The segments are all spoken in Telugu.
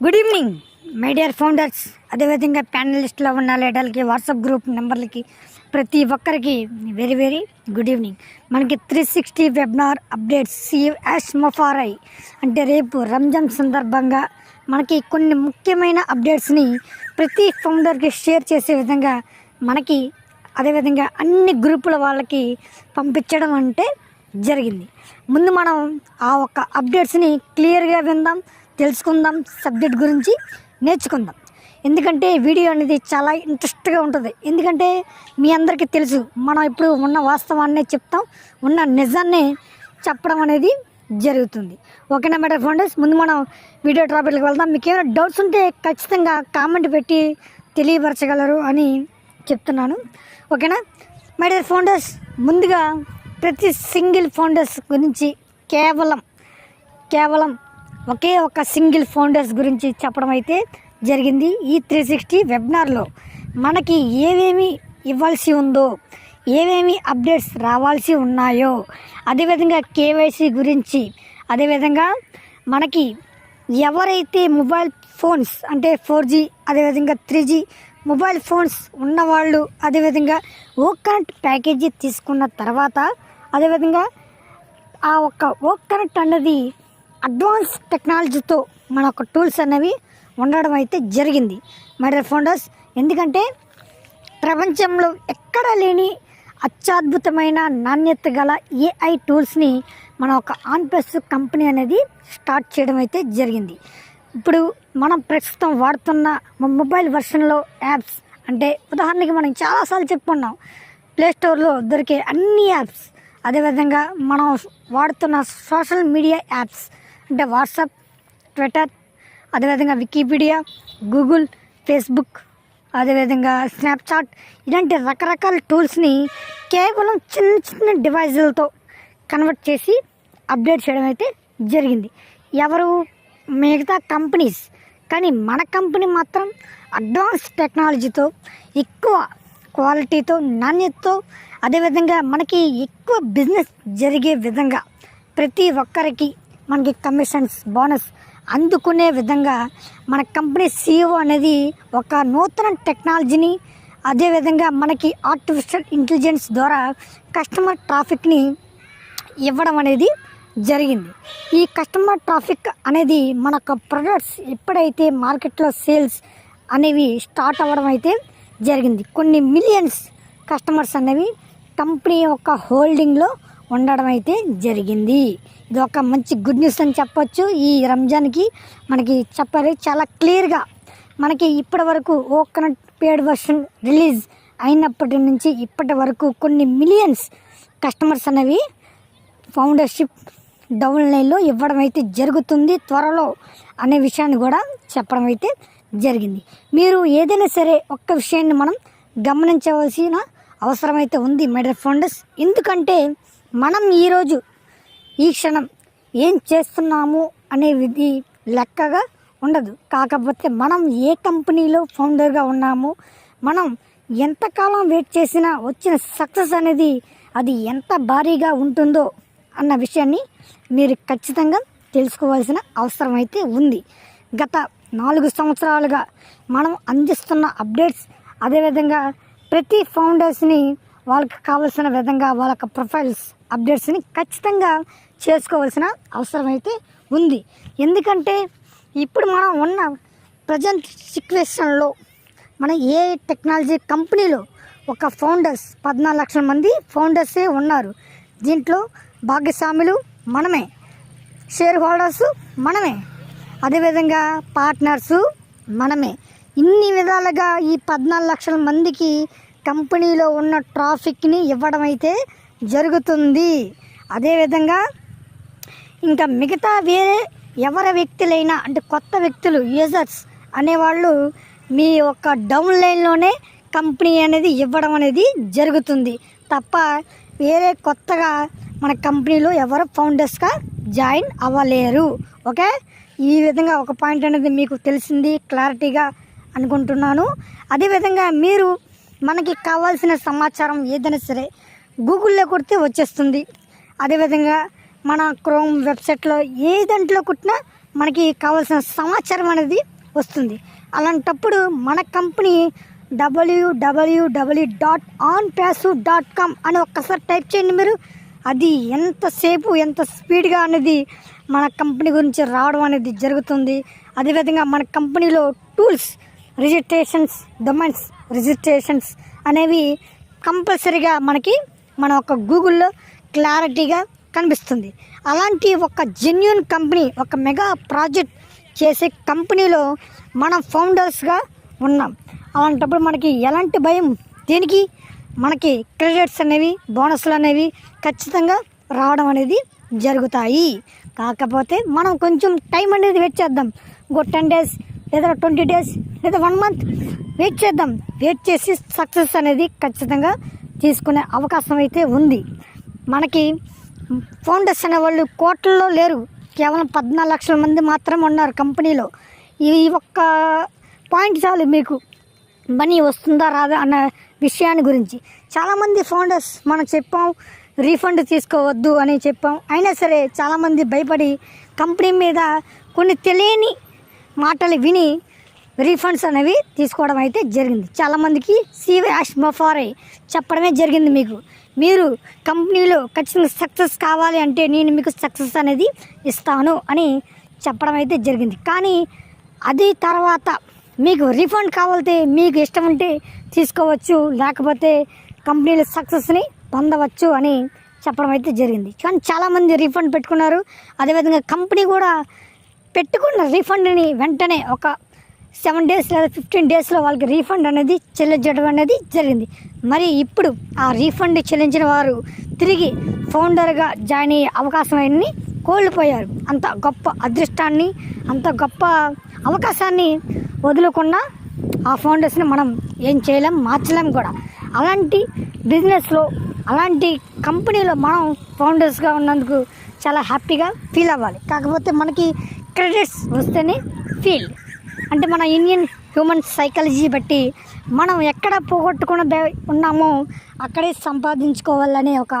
Good evening my dear founders అదేవిధంగా ప్యానలిస్ట్లో ఉన్న లీడర్లకి వాట్సాప్ గ్రూప్ నెంబర్లకి ప్రతి ఒక్కరికి వెరీ వెరీ గుడ్ ఈవినింగ్ మనకి త్రీ సిక్స్టీ వెబినార్ అప్డేట్స్ సి మొఫారై అంటే రేపు రంజాన్ సందర్భంగా మనకి కొన్ని ముఖ్యమైన అప్డేట్స్ని ప్రతి ఫౌండర్కి షేర్ చేసే విధంగా మనకి అదేవిధంగా అన్ని గ్రూపుల వాళ్ళకి పంపించడం అంటే జరిగింది. ముందు మనం ఆ ఒక్క అప్డేట్స్ని క్లియర్గా విందాం. తెలుసుకుందాం సబ్జెక్ట్ గురించి నేర్చుకుందాం. ఎందుకంటే వీడియో అనేది చాలా ఇంట్రెస్ట్గా ఉంటుంది. ఎందుకంటే మీ అందరికీ తెలుసు మనం ఇప్పుడు ఉన్న వాస్తవాన్నే చెప్తాం ఉన్న నిజాన్నే చెప్పడం అనేది జరుగుతుంది. ఓకేనా మేడం ఫ్రెండ్స్ ముందు మనం వీడియో టాపిక్కి వెళ్దాం. మీకు ఏమైనా డౌట్స్ ఉంటే ఖచ్చితంగా కామెంట్ పెట్టి తెలియపరచగలరు అని చెప్తున్నాను. ఓకేనా? మై ఫౌండర్స్ ముందుగా ప్రతి సింగిల్ ఫౌండర్స్ గురించి కేవలం కేవలం ఒకే ఒక సింగిల్ ఫౌండర్స్ గురించి చెప్పడం అయితే జరిగింది ఈ త్రీ సిక్స్టీ వెబినార్లో. మనకి ఏమేమి ఇవ్వాల్సి ఉందో ఏమేమి అప్డేట్స్ రావాల్సి ఉన్నాయో అదేవిధంగా కేవైసీ గురించి అదేవిధంగా మనకి ఎవరైతే మొబైల్ ఫోన్స్ అంటే ఫోర్ జీ అదేవిధంగా త్రీ జీ మొబైల్ ఫోన్స్ ఉన్నవాళ్ళు అదేవిధంగా ఓ కరెంట్ ప్యాకేజీ తీసుకున్న తర్వాత అదేవిధంగా ఆ ఒక్క ఓ కరెంట్ అన్నది అడ్వాన్స్ టెక్నాలజీతో మన ఒక టూల్స్ అనేవి ఉండడం అయితే జరిగింది. మై డియర్ ఫౌండర్స్ ఎందుకంటే ప్రపంచంలో ఎక్కడ లేని అత్యద్భుతమైన నాణ్యత గల ఏఐ టూల్స్ని మన ఒక ఆన్ప్లస్ కంపెనీ అనేది స్టార్ట్ చేయడం అయితే జరిగింది. ఇప్పుడు మనం ప్రస్తుతం వాడుతున్న మొబైల్ వర్షన్లో యాప్స్ అంటే ఉదాహరణకి మనం చాలాసార్లు చెప్పుకున్నాం. ప్లేస్టోర్లో దొరికే అన్ని యాప్స్ అదేవిధంగా మనం వాడుతున్న సోషల్ మీడియా యాప్స్ అంటే వాట్సాప్ ట్విట్టర్ అదేవిధంగా వికీపీడియా గూగుల్ ఫేస్బుక్ అదేవిధంగా స్నాప్చాట్ ఇలాంటి రకరకాల టూల్స్ని కేవలం చిన్న చిన్న డివైజులతో కన్వర్ట్ చేసి అప్డేట్ చేయడం అయితే జరిగింది. ఎవరు? మిగతా కంపెనీస్. కానీ మన కంపెనీ మాత్రం అడ్వాన్స్ టెక్నాలజీతో ఎక్కువ క్వాలిటీతో నాణ్యతతో అదేవిధంగా మనకి ఎక్కువ బిజినెస్ జరిగే విధంగా ప్రతి ఒక్కరికి మనకి కమిషన్స్ బోనస్ అందుకునే విధంగా మన కంపెనీ సీఈఓ అనేది ఒక నూతన టెక్నాలజీని అదేవిధంగా మనకి ఆర్టిఫిషియల్ ఇంటెలిజెన్స్ ద్వారా కస్టమర్ ట్రాఫిక్ని ఇవ్వడం అనేది జరిగింది. ఈ కస్టమర్ ట్రాఫిక్ అనేది మన యొక్క ప్రొడక్ట్స్ ఎప్పుడైతే మార్కెట్లో సేల్స్ అనేవి స్టార్ట్ అవ్వడం అయితే జరిగింది. కొన్ని మిలియన్స్ కస్టమర్స్ అనేవి కంపెనీ యొక్క హోల్డింగ్లో ఉండడం అయితే జరిగింది. ఇది ఒక మంచి గుడ్ న్యూస్ అని చెప్పొచ్చు. ఈ రంజాన్కి మనకి చెప్పాలి చాలా క్లియర్గా మనకి ఇప్పటి వరకు కోకోనట్ పేడ్ వర్షన్ రిలీజ్ అయినప్పటి నుంచి ఇప్పటి వరకు కొన్ని మిలియన్స్ కస్టమర్స్ అనేవి ఫౌండర్షిప్ డౌన్ లైన్లో ఇవ్వడం అయితే జరుగుతుంది. త్వరలో అనే విషయాన్ని కూడా చెప్పడం అయితే జరిగింది. మీరు ఏదైనా సరే ఒక్క విషయాన్ని మనం గమనించవలసిన అవసరం అయితే ఉంది. మెడల్ ఫౌండర్స్ ఎందుకంటే మనం ఈరోజు ఈ క్షణం ఏం చేస్తున్నాము అనేది లెక్కగా ఉండదు. కాకపోతే మనం ఏ కంపెనీలో ఫౌండర్గా ఉన్నాము మనం ఎంతకాలం వెయిట్ చేసినా వచ్చిన సక్సెస్ అనేది అది ఎంత భారీగా ఉంటుందో అన్న విషయాన్ని మీరు ఖచ్చితంగా తెలుసుకోవాల్సిన అవసరం అయితే ఉంది. గత నాలుగు సంవత్సరాలుగా మనం అందిస్తున్న అప్డేట్స్ అదేవిధంగా ప్రతి ఫౌండర్స్ని వాళ్ళకి కావాల్సిన విధంగా వాళ్ళ ప్రొఫైల్స్ అప్డేట్స్ని ఖచ్చితంగా చేసుకోవాల్సిన అవసరం అయితే ఉంది. ఎందుకంటే ఇప్పుడు మనం ఉన్న ప్రజెంట్ సిచ్యువేషన్లో మన ఏ టెక్నాలజీ కంపెనీలో ఒక ఫౌండర్స్ పద్నాలుగు లక్షల మంది ఫౌండర్సే ఉన్నారు. దీంట్లో భాగస్వాములు మనమే. షేర్ హోల్డర్స్ మనమే. అదేవిధంగా పార్ట్నర్సు మనమే. ఇన్ని విధాలుగా ఈ పద్నాలుగు లక్షల మందికి కంపెనీలో ఉన్న ట్రాఫిక్ని ఇవ్వడం అయితే జరుగుతుంది. అదేవిధంగా ఇంకా మిగతా వేరే ఎవరి వ్యక్తులైనా అంటే కొత్త వ్యక్తులు యూజర్స్ అనేవాళ్ళు మీ యొక్క డౌన్ లైన్లోనే కంపెనీ అనేది ఇవ్వడం అనేది జరుగుతుంది. తప్ప వేరే కొత్తగా మన కంపెనీలో ఎవరు ఫౌండర్స్గా జాయిన్ అవ్వలేరు. ఓకే? ఈ విధంగా ఒక పాయింట్ అనేది మీకు తెలిసింది క్లారిటీగా అనుకుంటున్నాను. అదేవిధంగా మీరు మనకి కావాల్సిన సమాచారం ఏదైనా సరే గూగుల్లో కొడితే వచ్చేస్తుంది. అదేవిధంగా మన క్రోమ్ వెబ్సైట్లో ఏ దాంట్లో కుట్టినా మనకి కావాల్సిన సమాచారం అనేది వస్తుంది. అలాంటప్పుడు మన company WWW dot on pass dot com అని ఒక్కసారి టైప్ చేయండి మీరు. అది ఎంతసేపు ఎంత స్పీడ్గా అనేది మన కంపెనీ గురించి రావడం అనేది జరుగుతుంది. అదేవిధంగా మన కంపెనీలో టూల్స్ రిజిస్ట్రేషన్స్ డొమైన్స్ రిజిస్ట్రేషన్స్ అనేవి కంపల్సరీగా మనకి మన ఒక గూగుల్లో క్లారిటీగా కనిపిస్తుంది. అలాంటి ఒక జెన్యున్ కంపెనీ ఒక మెగా ప్రాజెక్ట్ చేసే కంపెనీలో మనం ఫౌండర్స్గా ఉన్నాం. అలాంటప్పుడు మనకి ఎలాంటి భయం? దేనికి? మనకి క్రెడిట్స్ అనేవి బోనస్లు అనేవి ఖచ్చితంగా రావడం అనేది జరుగుతాయి. కాకపోతే మనం కొంచెం టైం అనేది వెయిట్ చేద్దాం. ఇంకో టెన్ డేస్ లేదా ట్వంటీ డేస్ లేదా వన్ మంత్ వెయిట్ చేద్దాం. వెయిట్ చేసి సక్సెస్ అనేది ఖచ్చితంగా తీసుకునే అవకాశం అయితే ఉంది. మనకి ఫౌండర్స్ అనే వాళ్ళు కోట్లలో లేరు. కేవలం పద్నాలుగు లక్షల మంది మాత్రం ఉన్నారు కంపెనీలో. ఈ ఒక్క పాయింట్ చాలు మీకు మనీ వస్తుందా రాదా అన్న విషయాన్ని గురించి. చాలామంది ఫౌండర్స్ మనం చెప్పాం రీఫండ్ తీసుకోవద్దు అని చెప్పాం. అయినా సరే చాలామంది భయపడి కంపెనీ మీద కొన్ని తెలియని మాటలు విని రీఫండ్స్ అనేవి తీసుకోవడం అయితే జరిగింది. చాలామందికి సీవే యాష్ మఫారే చెప్పడమే జరిగింది మీకు. మీరు కంపెనీలో ఖచ్చితంగా సక్సెస్ కావాలి అంటే నేను మీకు సక్సెస్ అనేది ఇస్తాను అని చెప్పడం అయితే జరిగింది. కానీ అది తర్వాత మీకు రీఫండ్ కావాలంటే మీకు ఇష్టం ఉంటే తీసుకోవచ్చు లేకపోతే కంపెనీలో సక్సెస్ని పొందవచ్చు అని చెప్పడం అయితే జరిగింది. కానీ చాలామంది రీఫండ్ పెట్టుకున్నారు. అదేవిధంగా కంపెనీ కూడా పెట్టుకున్న రీఫండ్ని వెంటనే ఒక సెవెన్ డేస్ లేదా ఫిఫ్టీన్ డేస్లో వాళ్ళకి రీఫండ్ అనేది చెల్లించడం అనేది జరిగింది. మరి ఇప్పుడు ఆ రీఫండ్ చెల్లించిన వారు తిరిగి ఫౌండర్గా జాయిన్ అయ్యే అవకాశం అన్ని కోల్పోయారు. అంత గొప్ప అదృష్టాన్ని అంత గొప్ప అవకాశాన్ని వదులుకున్న ఆ ఫౌండర్స్ని మనం ఏం చేయలేం మార్చలేం కూడా. అలాంటి బిజినెస్లో అలాంటి కంపెనీలో మనం ఫౌండర్స్గా ఉన్నందుకు చాలా హ్యాపీగా ఫీల్ అవ్వాలి. కాకపోతే మనకి క్రెడిట్స్ వస్తేనే ఫీల్. అంటే మన ఇండియన్ హ్యూమన్ సైకాలజీ బట్టి మనం ఎక్కడ పోగొట్టుకున్న ఉన్నామో అక్కడే సంపాదించుకోవాలనే ఒక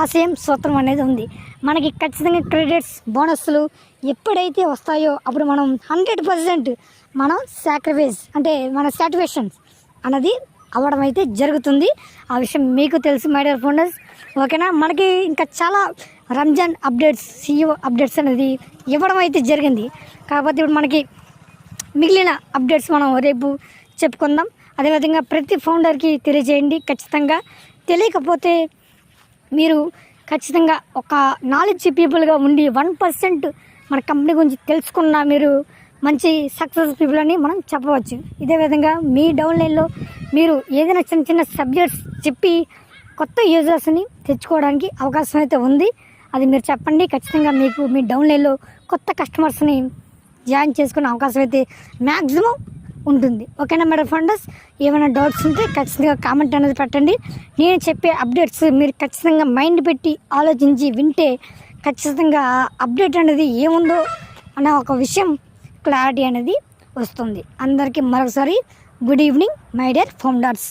ఆశయం సూత్రం అనేది ఉంది. మనకి ఖచ్చితంగా క్రెడిట్స్ బోనస్లు ఎప్పుడైతే వస్తాయో అప్పుడు మనం హండ్రెడ్ పర్సెంట్ మనం సాక్రిఫైస్ అంటే మన సాటిస్ఫాక్షన్స్ అన్నది అవ్వడం అయితే జరుగుతుంది. ఆ విషయం మీకు తెలుసు మై డియర్ ఫౌండర్స్ ఓకేనా? మనకి ఇంకా చాలా రంజాన్ అప్డేట్స్ సీఈఓ అప్డేట్స్ అనేది ఇవ్వడం అయితే జరిగింది. కాకపోతే ఇప్పుడు మనకి మిగిలిన అప్డేట్స్ మనం రేపు చెప్పుకుందాం. అదేవిధంగా ప్రతి ఫౌండర్కి తెలియజేయండి ఖచ్చితంగా. తెలియకపోతే మీరు ఖచ్చితంగా ఒక నాలెడ్జ్ పీపుల్గా ఉండి వన్ పర్సెంట్ మన కంపెనీ గురించి తెలుసుకున్న మీరు మంచి సక్సెస్ పీపుల్ అని మనం చెప్పవచ్చు. ఇదే విధంగా మీ డౌన్లైన్లో మీరు ఏదైనా చిన్న చిన్న సబ్జెక్ట్స్ చెప్పి కొత్త యూజర్స్ని తెచ్చుకోవడానికి అవకాశం అయితే ఉంది. అది మీరు చెప్పండి. ఖచ్చితంగా మీకు మీ డౌన్లైన్లో కొత్త కస్టమర్స్ని జాయిన్ చేసుకునే అవకాశం అయితే మ్యాక్సిమం ఉంటుంది. ఓకేనా మేడం ఫండర్స్? ఏమైనా డౌట్స్ ఉంటే ఖచ్చితంగా కామెంట్ అనేది పెట్టండి. నేను చెప్పే అప్డేట్స్ మీరు ఖచ్చితంగా మైండ్ పెట్టి ఆలోచించి వింటే ఖచ్చితంగా అప్డేట్ అనేది ఏముందో అన్న ఒక విషయం క్లారిటీ అనేది వస్తుంది. అందరికీ మరొకసారి good evening my dear founders.